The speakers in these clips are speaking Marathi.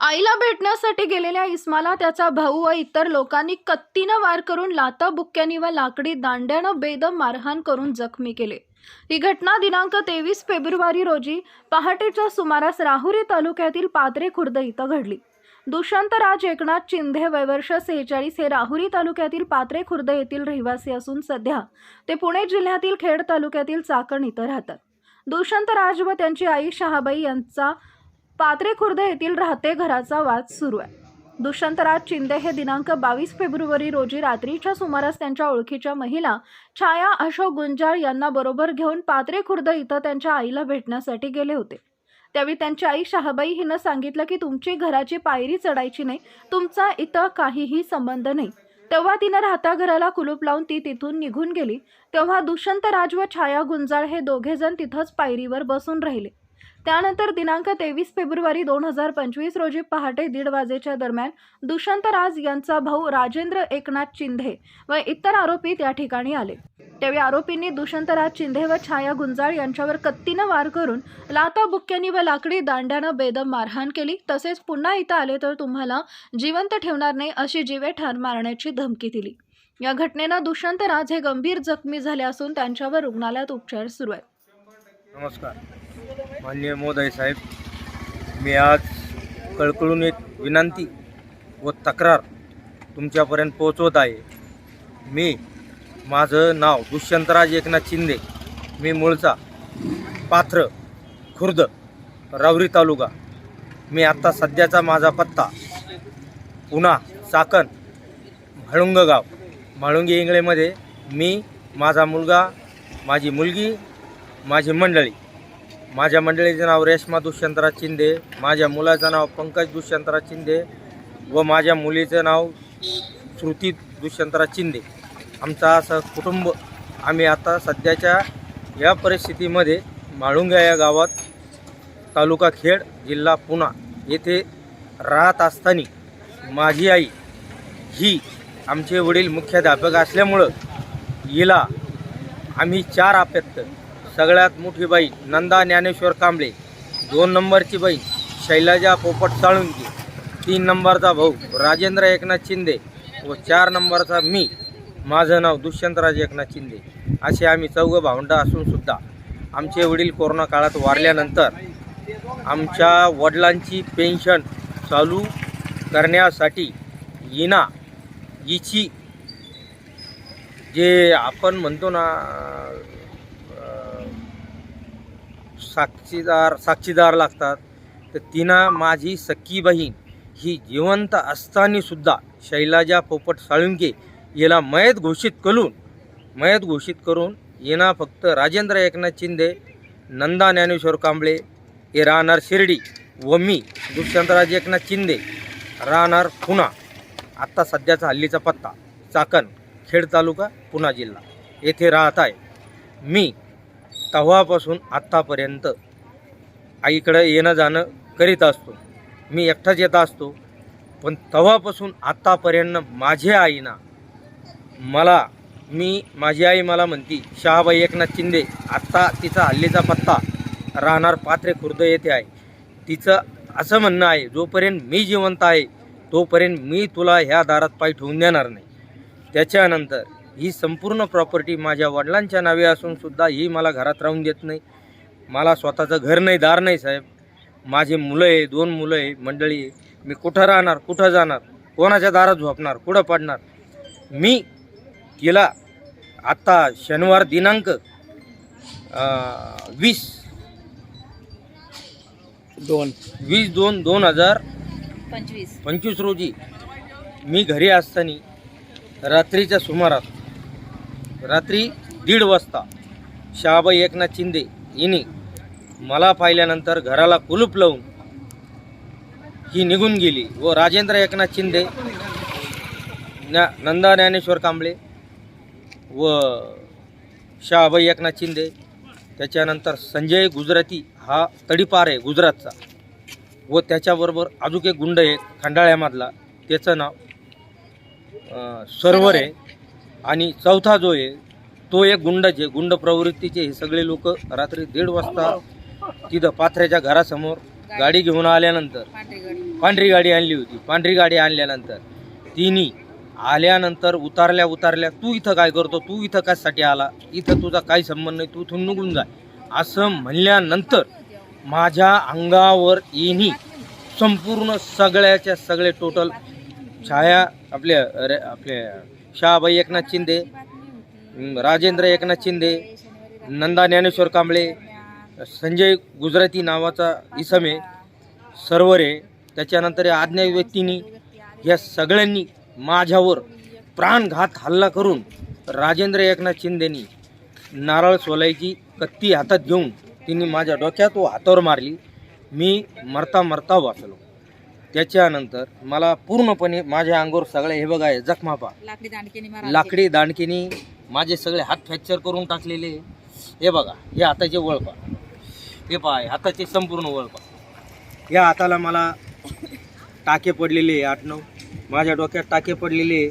आईला भेटण्यासाठी गेलेल्या इस्माला त्याचा भाऊ व इतर लोकांनी कत्तीनं वार करून लाता बुक्क्यांनी व लाकडी दांड्यानं बेदम मारहाण करून जखमी केले. ही घटना दिनांक तेवीस फेब्रुवारी रोजी पहाटेच्या सुमारास राहुरी तालुक्यातील पात्रे खुर्द इथं घडली. दुष्यंतराज एकनाथ चिंधे वयवर्ष सेहेचाळीस हे राहुरी तालुक्यातील पात्रे खुर्द येथील रहिवासी असून सध्या ते पुणे जिल्ह्यातील खेड तालुक्यातील चाकण इथं राहतात. दुष्यंतराज व त्यांची आई शहाबाई यांचा पात्रे खुर्द येथील राहते घराचा वाद सुरू आहे. दुष्यंतराज चिंदे हे दिनांक बावीस फेब्रुवारी रोजी रात्रीच्या सुमारास त्यांच्या ओळखीच्या महिला छाया अशोक गुंजाळ यांना बरोबर घेऊन पात्रे खुर्द इथं त्यांच्या आईला भेटण्यासाठी गेले होते. त्यावेळी त्यांची आई शहाबाई हिनं सांगितलं की तुमची घराची पायरी चढायची नाही. तुमचा इथं काहीही संबंध नाही. तेव्हा तिनं राहता घराला कुलूप लावून ती तिथून निघून गेली. तेव्हा दुष्यंतराज व छाया गुंजाळ हे दोघेजण तिथंच पायरीवर बसून राहिले. त्यानंतर दिनांक तेवीस फेब्रुवारी दोन हजार पंचवीस रोजी पहाटे दीड वाजेच्या दरम्यान दुष्यंत राज यांचा भाऊ राजेंद्र एकनाथ चिंधे व इतर आरोपी त्या ठिकाणी आले. त्यावेळी आरोपींनी दुष्यंतराज चिंधे व छाया गुंजाळ यांच्यावर कत्तीनं वार करून लाता बुक्क्यांनी व लाकडी दांड्यानं बेदम मारहाण केली. तसेच पुन्हा इथं आले तर तुम्हाला जिवंत ठेवणार नाही अशी जीवे ठार मारण्याची धमकी दिली. या घटनेनं दुष्यंत राज हे गंभीर जखमी झाले असून त्यांच्यावर रुग्णालयात उपचार सुरू आहेत. नमस्कार. माननीय मोदय साहेब मी आज कळकळून एक विनंती व तक्रार तुमच्यापर्यंत पोहोचवत आहे. मी माझं नाव दुष्यंतराज एकनाथ शिंदे मी मूळचा पात्र खुर्द रावरी तालुका. मी आत्ता सध्याचा माझा पत्ता पुणा चाकण म्हाळुंग गाव. म्हाळुंगी इंगळेमध्ये मी माझा मुलगा माझी मुलगी माझी मंडळी माझ्या मंडळीचं नाव रेश्मा दुष्यंतराज शिंदे माझ्या मुलाचं नाव पंकज दुष्यंतराज शिंदे व माझ्या मुलीचं नाव श्रुती दुष्यंतराज शिंदे. आमचा असं कुटुंब आम्ही आता सध्याच्या या परिस्थितीमध्ये माळुंगा या गावात तालुका खेड जिल्हा पुणा येथे राहत असताना माझी आई ही आमचे वडील मुख्याध्यापक असल्यामुळं हिला आम्ही चार अपत्य सगळ्यात मोठी बाई नंदा ज्ञानेश्वर कांबळे. दोन नंबरची बाई शैलजा पोपट साळुंकी. तीन नंबरचा भाऊ राजेंद्र एकनाथ शिंदे व चार नंबरचा मी. माझं नाव दुष्यंतराज एकनाथ शिंदे. असे आम्ही चौघं भावंडं असूनसुद्धा आमचे वडील कोरोना काळात वारल्यानंतर आमच्या वडिलांची पेन्शन चालू करण्यासाठी इना हिची जे आपण म्हणतो ना साक्षीदार साक्षीदार लागतात. तर तिनं माझी सख्खी बहीण ही जिवंत असताना सुद्धा शैलाजा पोपट साळुंके याला मयत घोषित करून मयत घोषित करून येणा फक्त राजेंद्र एकनाथ शिंदे नंदा ज्ञानेश्वर कांबळे हे राहणार शिर्डी व मी दुष्यंतराज एकनाथ शिंदे राहणार पुणा. आत्ता सध्याचा हल्लीचा पत्ता चाकण खेड तालुका पुणा जिल्हा. येथे राहत आहे मी. तेव्हापासून आत्तापर्यंत आईकडं येणं जाणं करीत असतो. मी एकटाच येत असतो. पण तेव्हापासून आत्तापर्यंत माझ्या आईना मला मी माझी आई मला म्हणती शहाबाई एकनाथ शिंदे आत्ता तिचा हल्लीचा पत्ता राहणार पात्रे खुर्द येथे आहे. तिचं असं म्हणणं आहे जोपर्यंत मी जिवंत आहे तोपर्यंत मी तुला ह्या दारात पाय ठेवून देणार नाही. त्याच्यानंतर ही संपूर्ण प्रॉपर्टी माझ्या वडिलांच्या नावे असून सुद्धा ही मला घरात राहून देत नाही. मला स्वतःचं घर नाही दार नाही साहेब. माझी मुलं आहे दोन मुलं आहे मंडळी आहे. मी कुठं राहणार कुठं जाणार कोणाच्या दारात झोपणार कुठं पडणार? मी तिला आत्ता शनिवार दिनांक वीस. दोन. वीस दोन दोन हजार पंचवीस. पंचवीस रोजी मी घरी असताना रात्रीच्या सुमारास रात्री दीड वाजता शहाबाई एकनाथ शिंदे यांनी मला पाहिल्यानंतर घराला कुलूप लावून ही निघून गेली व राजेंद्र एकनाथ शिंदे ज्ञा नंदा ज्ञानेश्वर कांबळे व शहाबाई एकनाथ शिंदे त्याच्यानंतर संजय गुजराती हा तडीपार आहे गुजरातचा व त्याच्याबरोबर अजून एक गुंड आहे खंडाळ्यामधला त्याचं नाव सर्वर आहे. आणि चौथा जो आहे तो एक गुंडाचे गुंड प्रवृत्तीचे हे सगळे लोक रात्री दीड वाजता तिथं पाथऱ्याच्या घरासमोर गाडी घेऊन आल्यानंतर पांढरी गाडी आणली होती. पांढरी गाडी आणल्यानंतर तिन्ही आल्यानंतर उतारल्या उतारल्या तू इथं काय करतो? तू इथं कशासाठी आला? इथं तुझा काही संबंध नाही. तू इथून निघून जा. असं म्हणल्यानंतर माझ्या अंगावर येणी संपूर्ण सगळ्याच्या सगळे टोटल छाया आपल्या रे आपल्या शहाबाई एकनाथ शिंदे राजेंद्र एकनाथ शिंदे नंदा ज्ञानेश्वर कांबळे संजय गुजराती नावाचा इसमे सर्वरे त्याच्यानंतर या अज्ञात व्यक्तींनी या सगळ्यांनी माझ्यावर प्राणघात हल्ला करून राजेंद्र एकनाथ शिंदेनी नारळ सोलायची कत्ती हातात घेऊन तिने माझ्या डोक्यात व हातावर मारली. मी मरता मरता वाचलो. त्याच्यानंतर मला पूर्णपणे माझ्या अंगावर सगळे हे बघा हे जखमा पा लाकडी दांडकेने मारा लाकडी दांडकीनी माझे सगळे हात फ्रॅक्चर करून टाकलेले हे बघा हे हाताचे वळपा हे पहा हे हाताचे संपूर्ण वळपा या हाताला मला टाके पडलेले आठ नऊ. माझ्या डोक्यात टाके पडलेले.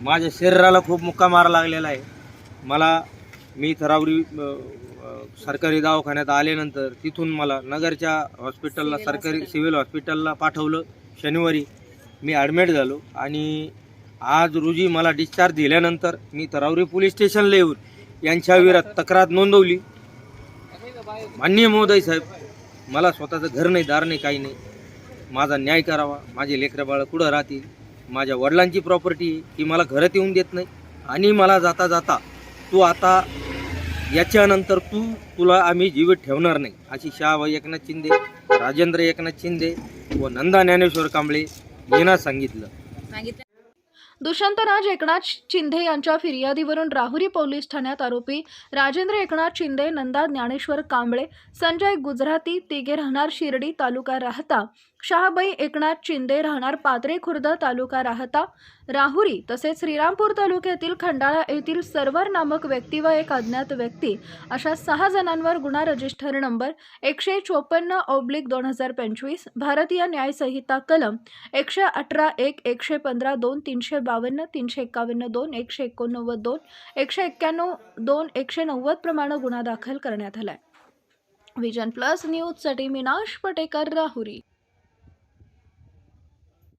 माझ्या शरीराला खूप मुक्का मारा लागलेला आहे. मला मी थरावरी सरकारी दवाखान्यात आल्यानंतर तिथून मला नगरच्या हॉस्पिटलला सरकारी सिव्हिल हॉस्पिटलला पाठवलं. शनिवारी मी ॲडमिट झालो आणि आज रोजी मला डिस्चार्ज दिल्यानंतर मी तरावरी पोलीस स्टेशनला येऊन यांच्या विरोधात तक्रार नोंदवली. माननीय महोदय साहेब मला स्वतःचं घर नाही दार नाही काही नाही. माझा न्याय करावा माझे लेकरं बाळं कुठं राहतील माझ्या वडिलांची प्रॉपर्टी ती मला घरात येऊन देत नाही. आणि मला जाता जाता तू आता याच्यानंतर तू तुला आम्ही जीवित ठेवणार नाही. अशी शहाबाई एकनाथ शिंदे राजेंद्र एकनाथ शिंदे व नंदा ज्ञानेश्वर कांबळे यांना सांगितलं. सांगितलं. दुष्यंतराज एकनाथ शिंदे यांच्या फिर्यादीवरून राहुरी पोलीस ठाण्यात आरोपी राजेंद्र एकनाथ शिंदे नंदा ज्ञानेश्वर कांबळे संजय गुजराती तिघे राहणार शिर्डी तालुका राहता शहाबाई एकनाथ शिंदे राहणार पात्रे खुर्द तालुका राहता. राहुरी तसेच श्रीरामपूर तालुक्यातील खंडाळा येथील सर्वर नामक व्यक्ती व एक अज्ञात व्यक्ती अशा सहा जणांवर गुन्हा रजिस्टर नंबर एकशे चोपन्न ऑब्लिक दोन हजार पंचवीस भारतीय न्यायसंहिता कलम एकशे अठरा एक एकशे पंधरा दोन तीनशे बावन्न तीनशे एकावन्न दोन एकशे एकोणनव्वद दोन एकशे एक्क्याण्णव दोन एकशे नव्वद प्रमाणे गुन्हा दाखल करण्यात आलाय. विजन प्लस न्यूजसाठी मीनाश पटेकर राहुरी.